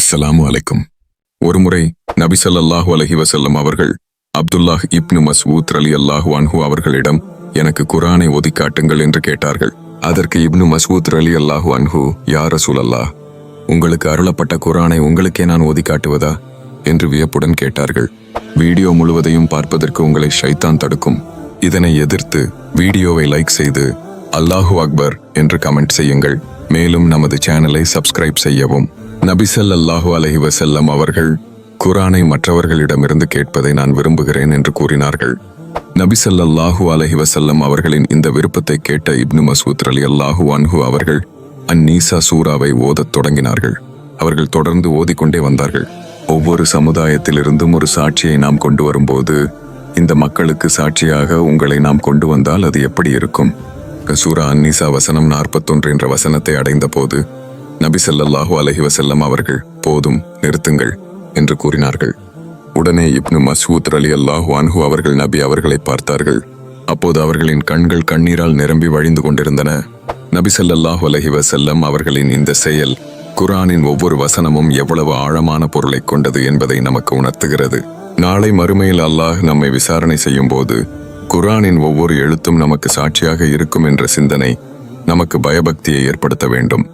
அஸ்ஸலாமு அலைக்கும். ஒருமுறை நபி ஸல்லல்லாஹு அலைஹி வஸல்லம் அவர்கள் அப்துல்லாஹ் இப்னு மசூத் அலி அல்லாஹு அன்ஹு அவர்களிடம் எனக்கு குரானை ஒதுக்காட்டுங்கள் என்று கேட்டார்கள். அதற்கு இப்னு மசூத் அலி அல்லாஹு அன்ஹு யா ரசூலல்லாஹ் உங்களுக்கு அருளப்பட்ட குரானை உங்களுக்கே நான் ஒதுக்காட்டுவதா என்று வியப்புடன் கேட்டார்கள். வீடியோ முழுவதையும் பார்ப்பதற்கு உங்களை ஷைத்தான் தடுக்கும். இதனை எதிர்த்து வீடியோவை லைக் செய்து அல்லாஹு அக்பர் என்று கமெண்ட் செய்யுங்கள். மேலும் நமது சேனலை சப்ஸ்கிரைப் செய்யவும். நபிசல் அல்லாஹு அலஹி வசல்லம் அவர்கள் குரானை மற்றவர்களிடமிருந்து கேட்பதை நான் விரும்புகிறேன் என்று கூறினார்கள். நபிசல்லாஹு அலஹி வசல்லம் அவர்களின் இந்த விருப்பத்தை கேட்ட இப்னு மசூத் அலி அல்லாஹு அன்ஹு அவர்கள் அந்நீசா சூராவை ஓதத் தொடங்கினார்கள். அவர்கள் தொடர்ந்து ஓதிக்கொண்டே வந்தார்கள். ஒவ்வொரு சமுதாயத்திலிருந்தும் ஒரு சாட்சியை நாம் கொண்டு வரும்போது இந்த மக்களுக்கு சாட்சியாக உங்களை நாம் கொண்டு வந்தால் அது எப்படி இருக்கும்? சூரா அந்நீசா வசனம் நாற்பத்தொன்று என்ற வசனத்தை அடைந்த போது நபி ஸல்லல்லாஹு அலஹி வசல்லம் அவர்கள் போதும் நிறுத்துங்கள் என்று கூறினார்கள். உடனே இப்னு மசூத் அலி அல்லாஹு அன்ஹு அவர்கள் நபி அவர்களை பார்த்தார்கள். அப்போது அவர்களின் கண்கள் கண்ணீரால் நிரம்பி வழிந்து கொண்டிருந்தன. நபி ஸல்லல்லாஹு அலஹி வசல்லம் அவர்களின் இந்த செயல் குரானின் ஒவ்வொரு வசனமும் எவ்வளவு ஆழமான பொருளைக் கொண்டது என்பதை நமக்கு உணர்த்துகிறது. நாளை மறுமையில் அல்லாஹ் நம்மை விசாரணை செய்யும் போது குரானின் ஒவ்வொரு எழுத்தும் நமக்கு சாட்சியாக இருக்கும் என்ற சிந்தனை நமக்கு பயபக்தியை ஏற்படுத்த வேண்டும்.